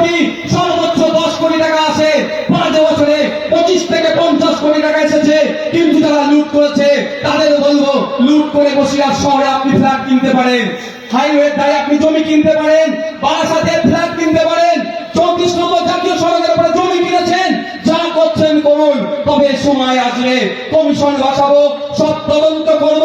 কোটি, সর্বোচ্চ দশ কোটি টাকা আসে পাঁচ বছরে পঁচিশ থেকে পঞ্চাশ কোটি টাকা এসেছে। কিন্তু যারা লুট করেছে তাদের বলব, লুট করে বসিরহাট শহরে আপনি ফ্ল্যাট কিনতে পারেন। হাইওয়ে দ্বারা আপনি জমি কিনতে পারেন। বারাসাতে ফ্ল্যাট কিনতে পারেন। চৌত্রিশ নম্বর জাতীয় সড়কের উপরে জমি কিনেছেন। যা করছেন করুন। তবে সময় আসবে কমিশন বসাবো, সব তদন্ত করব।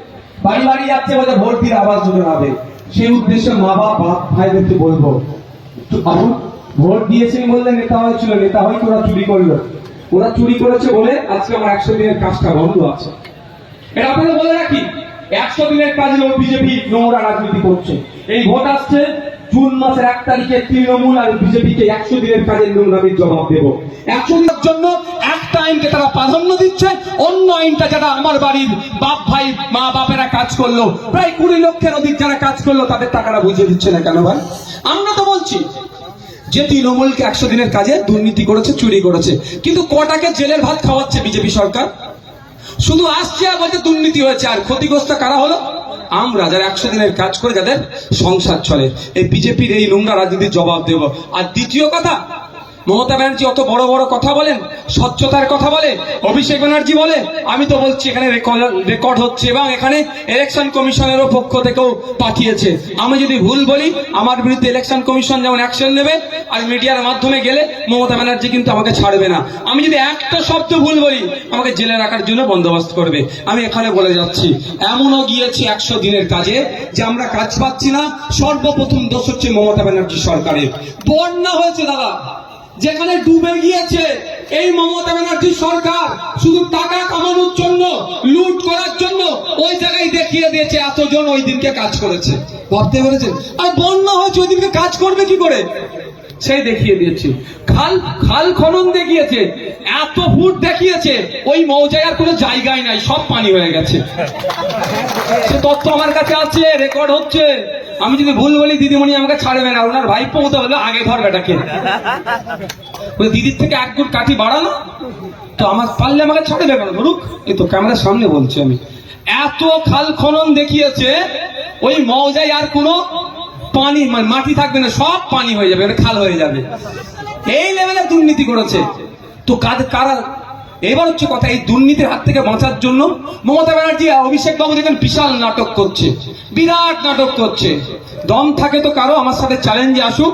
বাড়ি বাড়ি যাচ্ছে বলে দিয়ে আবাস যোজনা হবে। সেই উদ্দেশ্যে মা বাপ ভাইদেরকে বলব ভোট দিয়েছেন বললে নেতা হয়েছিল, নেতা ওরা চুরি করল? ওরা চুরি করেছে বলে আজকে আমার একশো দিনের কাজটা বন্ধ আছে। এটা বলে রাখি, একশো দিনের কাজে ও বিজেপি নোংরা রাজনীতি করছে। এই ভোট আসছে জুন মাসের এক তারিখে তৃণমূল আর বিজেপিকে একশো দিনের কাজের নোংরামির জবাব দেব। একশো দিনের জন্য একটা আইনকে তারা প্রাধান্য দিচ্ছে, অন্য আইনটা যারা আমার বাড়ির বাপ ভাই, মা বাপেরা কাজ করল, প্রায় কুড়ি লক্ষের অধিক যারা কাজ করল, তাদের টাকাটা বুঝিয়ে দিচ্ছে না কেন ভাই? আমরা তো বলছি, যে তৃণমূলকে একশো দিনের কাজে দুর্নীতি করেছে, চুরি করেছে, কিন্তু কটাকে জেলের ভাত খাওয়াচ্ছে বিজেপি সরকার? শুধু আসছে আর বলছে দুর্নীতি হয়েছে, আর ক্ষতিগ্রস্ত কারা হলো? আমরা, যারা একশো দিনের কাজ করে, যাদের সংসার চলে, এই বিজেপির এই নোংরা রাজনীতির জবাব দেব। আর দ্বিতীয় কথা মমতা ব্যানার্জি অত বড় বড় কথা বলেন? স্বচ্ছতার কথা বলে অভিষেক ব্যানার্জি বলে আমি তো বলছি এখানে রেকর্ড হচ্ছে এবং এখানে ইলেকশন কমিশনেরও পক্ষ থেকেও পাঠিয়েছে। আমি যদি ভুল বলি, আমার বিরুদ্ধে ইলেকশন কমিশন যেমন অ্যাকশন নেবে, আর মিডিয়ার মাধ্যমে গেলে মমতা ব্যানার্জি কিন্তু আমাকে ছাড়বে না। আমি যদি একটা শব্দ ভুল বলি, আমাকে জেলে রাখার জন্য বন্দোবস্ত করবে। আমি এখানে বলে যাচ্ছি, এমনও গিয়েছি একশো দিনের কাজে যে আমরা কাজ পাচ্ছি না, সর্বপ্রথম দোষ হচ্ছে মমতা ব্যানার্জি সরকারের। বন্যা হয়েছে দাদা। যেখানে ডুবে গিয়েছে এই মমতা ব্যানার্জি সরকার, শুধু টাকা কামানোর জন্য, লুট করার জন্য ওই জায়গায় দেখিয়ে দিয়েছে, এতজন ওই দিনকে কাজ করেছে। ভাবতে পেরেছেন? আর বন্যা হয়েছে, ওই দিনকে কাজ করবে কি করে? সেই দেখিয়ে দিয়েছে। খাল খাল খনন দেখিয়েছে। এত ফুট দেখিয়েছে, ওই মৌজায় আর কোনো জায়গায় নাই, সব পানি হয়ে গেছে। সে তথ্য আমার কাছে আছে রেকর্ড হচ্ছে। আমি যদি ভুল বলি, দিদিমণি আমাকে ছাড়বে না। ওনার ভাই পৌঁছে হলো আগে ধর বেটাকে দিদির থেকে এক গুট কাঠি বাড়ানো? তো আমার পারলে আমাকে ছাড়বে কেন ধরুক, এই তো ক্যামেরার সামনে বলছি আমি। এত খাল খনন দেখিয়েছে, ওই মৌজায় আর কোনো পানি মানে মাটি থাকবে না, সব পানি হয়ে যাবে মানে খাল হয়ে যাবে। এই লেভেলে দুর্নীতি করেছে। তো কারা এবার হচ্ছে কথা এই দুর্নীতির হাত থেকে বাঁচার জন্য মমতা ব্যানার্জি অভিষেক বাবু দেখেন বিশাল নাটক করছে। বিরাট নাটক করছে। দম থাকে তো কারও, আমার সাথে চ্যালেঞ্জে আসুক।